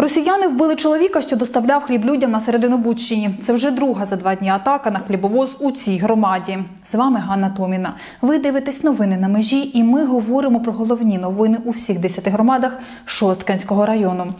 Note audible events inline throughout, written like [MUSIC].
Росіяни вбили чоловіка, що доставляв хліб людям на Серединобудщині. Це вже друга за два дні атака на хлібовоз у цій громаді. З вами Ганна Томіна. Ви дивитесь новини на межі, і ми говоримо про головні новини у всіх десяти громадах Шостканського району.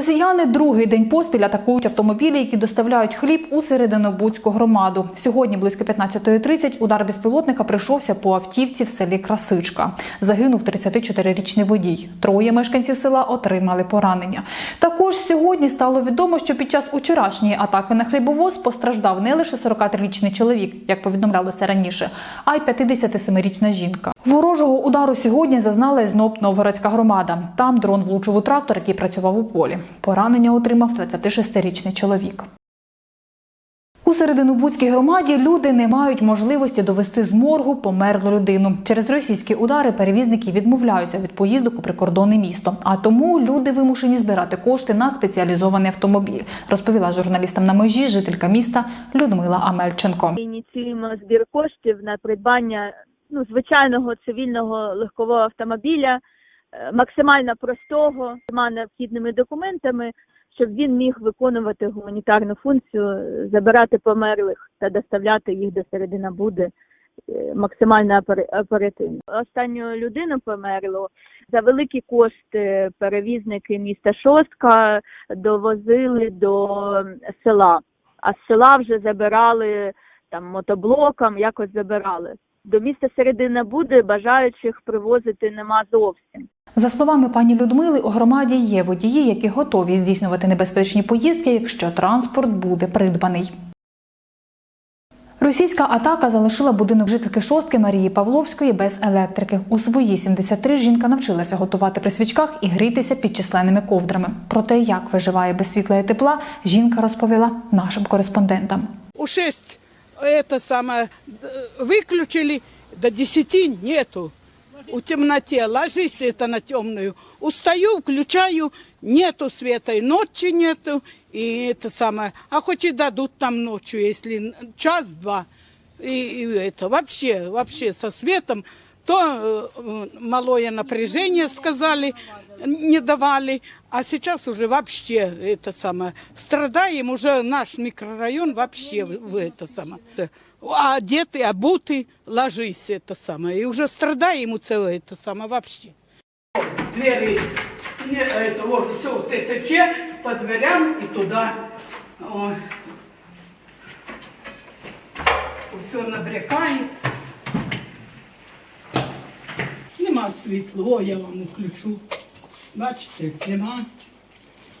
Росіяни другий день поспіль атакують автомобілі, які доставляють хліб у Серединобудську громаду. Сьогодні близько 15.30 удар безпілотника прийшовся по автівці в селі Красичка. Загинув 34-річний водій. Троє мешканців села отримали поранення. Також сьогодні стало відомо, що під час вчорашньої атаки на хлібовоз постраждав не лише 43-річний чоловік, як повідомлялося раніше, а й 57-річна жінка. Ворожого удару сьогодні зазнала і знов Новгородська громада. Там дрон влучив у трактор, який працював у полі. Поранення отримав 26-річний чоловік. У Серединобудській громаді люди не мають можливості довести з моргу померлу людину. Через російські удари перевізники відмовляються від поїздок у прикордонне місто. А тому люди вимушені збирати кошти на спеціалізований автомобіль, розповіла журналістам на межі жителька міста Людмила Амельченко. Ініціюємо збір коштів на придбання ну, звичайного цивільного легкового автомобіля, максимально простого, всіма необхідними документами, щоб він міг виконувати гуманітарну функцію, забирати померлих та доставляти їх до середина Буди е, максимально опер- оперативно. Останню людину померло за великі кошти перевізники міста Шостка довозили до села, а з села вже забирали там мотоблоком, якось забирали. До міста Середина Буди бажаючих привозити нема зовсім. За словами пані Людмили, у громаді є водії, які готові здійснювати небезпечні поїздки, якщо транспорт буде придбаний. Російська атака залишила будинок жительки шостки Марії Павловської без електрики. У свої 73 жінка навчилася готувати при свічках і грітися під численними ковдрами. Про те, як виживає без світла і тепла, жінка розповіла нашим кореспондентам. У 6 это самое д- выключили, до 10 нету У темноте, ложись это на темную. Устаю, включаю, нету света, и ночи нету, и это самое. А хоть и дадут там ночью, если н- час-два. И, и это вообще, вообще со светом, то э, э, малое напряжение сказали, не давали, а сейчас уже вообще это самое. Страдаем уже наш микрорайон вообще в, в это самое. А одеты, обуты, ложись это самое. И уже страдаем у целого это самое вообще. Двери, не, это вот все вот это че по дверям и туда. Ой. Все набрякает. Нема світла, о, я вам включу. Бачите, нема.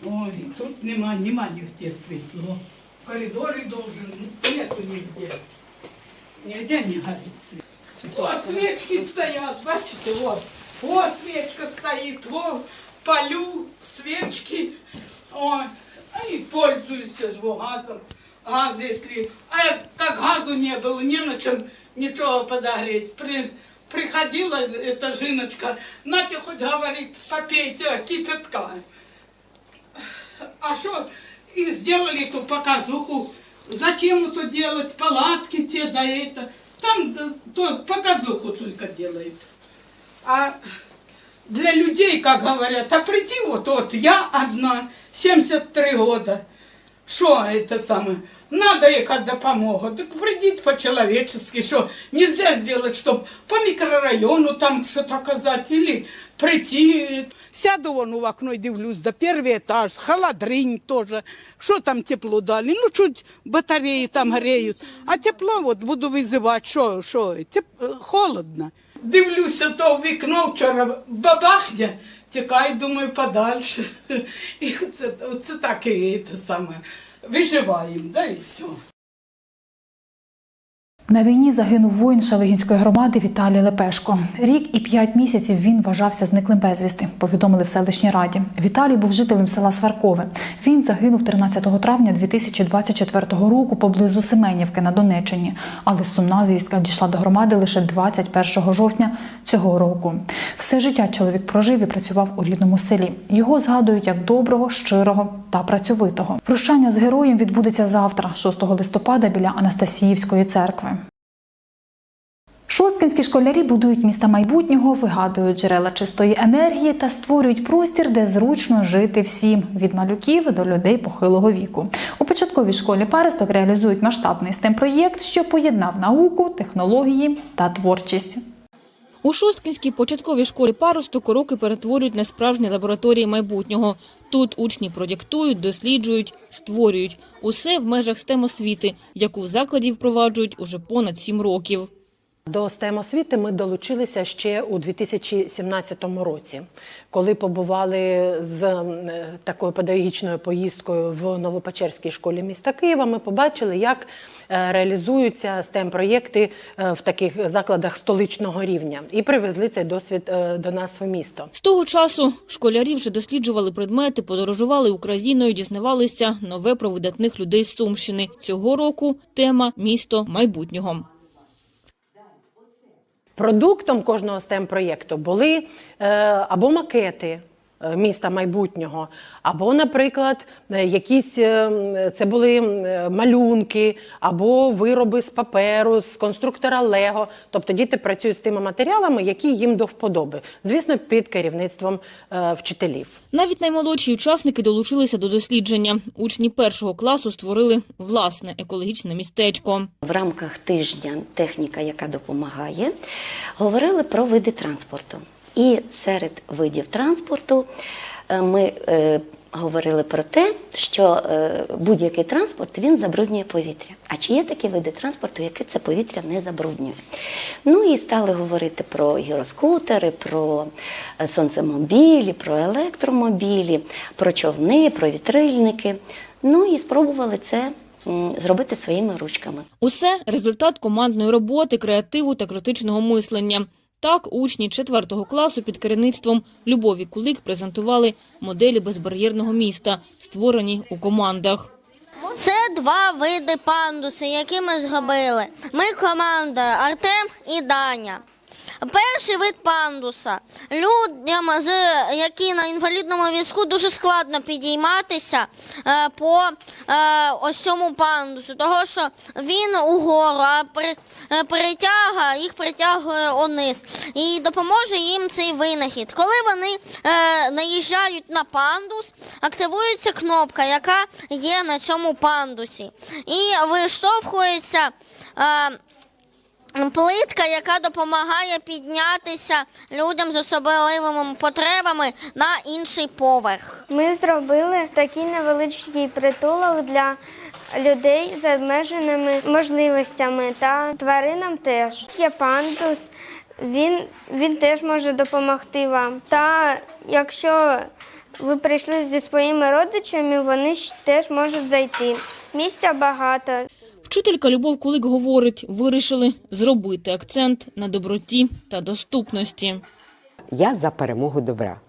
Ой, тут нема, нема нігде світло. В коридорі должен, ну, нету нігде. Нігде не горить світ. О, свечки стоят, бачите, вот. О, свечка стоит, во, полю, свечки. Ой, а и пользуюсь ж во газом. Газ, если... А как газу не было, не на чем ничего подогреть. При, приходила эта жиночка, Натя хоть говорит, попейте кипятка. А что, и сделали эту показуху. Зачем это делать, палатки те да это. Там да, то показуху только делают. А для людей, как говорят, а прийти вот, вот я одна, 73 года. Что это самое? Надо ей когда помогут. Так придите по-человечески, что нельзя сделать, чтобы по микрорайону там что-то оказать или прийти. Сяду вон в окно и дивлюсь, да первый этаж, холодрынь тоже. Что там тепло дали? Ну, чуть батареи там греют. А тепло вот буду вызывать, что, что, теп... э, холодно. Дивлюся то в вікно вчора бабахня, тікай, думаю, подальше. [LAUGHS] І це, це так і те саме. Виживаємо, да і все. На війні загинув воїн Шалигінської громади Віталій Лепешко. Рік і п'ять місяців він вважався зниклим безвісти. Повідомили в селищній раді. Віталій був жителем села Сваркове. Він загинув 13 травня 2024 року поблизу Семенівки на Донеччині. Але сумна звістка дійшла до громади лише 21 жовтня цього року. Все життя чоловік прожив і працював у рідному селі. Його згадують як доброго, щирого та працьовитого. Прощання з героєм відбудеться завтра, 6 листопада, біля Анастасіївської церкви. Шосткинські школярі будують міста майбутнього, вигадують джерела чистої енергії та створюють простір, де зручно жити всім від малюків до людей похилого віку. У початковій школі Паросток реалізують масштабний stem проєкт що поєднав науку, технології та творчість. У Шосткинській початковій школі паросток уроки перетворюють на справжні лабораторії майбутнього. Тут учні проєктують, досліджують, створюють. Усе в межах STEM освіти, яку в закладі впроваджують уже понад сім років. До STEM освіти ми долучилися ще у 2017 році, коли побували з е, такою педагогічною поїздкою в Новопечерській школі міста Києва. Ми побачили, як е, реалізуються STEM проєкти е, в таких закладах столичного рівня, і привезли цей досвід до нас в місто. З того часу школярі вже досліджували предмети, подорожували Україною, дізнавалися нове про видатних людей з Сумщини. Цього року тема «Місто майбутнього». Продуктом кожного stem проєкту були е, або макети міста майбутнього, або, наприклад, е, якісь е, це були е, малюнки, або вироби з паперу, з конструктора Лего. Тобто діти працюють з тими матеріалами, які їм до вподоби, звісно, під керівництвом е, вчителів. Навіть наймолодші учасники долучилися до дослідження. Учні першого класу створили власне екологічне містечко. В рамках тижня техніка, яка допомагає, говорили про види транспорту. І серед видів транспорту е, ми е, говорили про те, що е, будь-який транспорт він забруднює повітря. А чи є такі види транспорту, які це повітря не забруднює? Ну і стали говорити про гіроскутери, про сонцемобілі, про електромобілі, про човни, про вітрильники. Ну і спробували це зробити своїми ручками. Усе результат командної роботи, креативу та критичного мислення. Так, учні 4 класу під керівництвом Любові Кулик презентували моделі безбар'єрного міста, створені у командах. Це два види пандуси, які ми зробили. Ми команда Артем і Даня. Перший вид пандуса. Людям, які на інвалідному візку, дуже складно підійматися е, по е, ось цьому пандусу, того що він угору, а при, е, їх притягує униз. І допоможе їм цей винахід. Коли вони наїжджають на пандус, активується кнопка, яка є на цьому пандусі. І виштовхується. Плитка, яка допомагає піднятися людям з особливими потребами на інший поверх. Ми зробили такий невеличкий притулок для людей з обмеженими можливостями та тваринам теж. Є пандус, він, він теж може допомогти вам. Та якщо ви прийшли зі своїми родичами, вони теж можуть зайти. Місця багато. Вчителька Любов Кулик говорить, вирішили зробити акцент на доброті та доступності. Я за перемогу добра.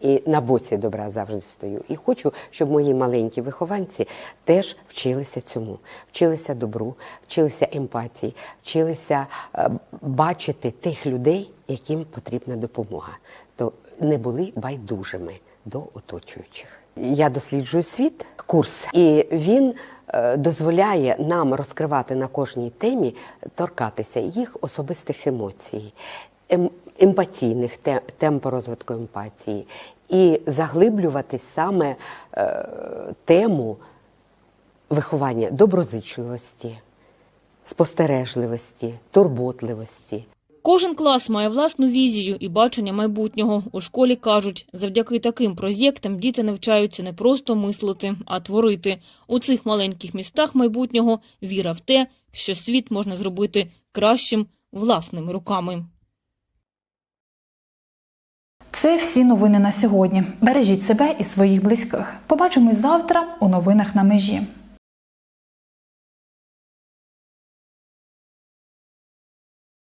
І на боці добра завжди стою. І хочу, щоб мої маленькі вихованці теж вчилися цьому, вчилися добру, вчилися емпатії, вчилися е, бачити тих людей, яким потрібна допомога, то не були байдужими до оточуючих. Я досліджую світ, курс, і він дозволяє нам розкривати на кожній темі, торкатися їх особистих емоцій. Ем, емпатійних те- тем по розвитку емпатії і заглиблюватись саме е, тему виховання доброзичливості, спостережливості, турботливості. Кожен клас має власну візію і бачення майбутнього. У школі кажуть, завдяки таким проєктам діти навчаються не просто мислити, а творити. У цих маленьких містах майбутнього віра в те, що світ можна зробити кращим власними руками. Це всі новини на сьогодні. Бережіть себе і своїх близьких. Побачимось завтра у новинах на межі.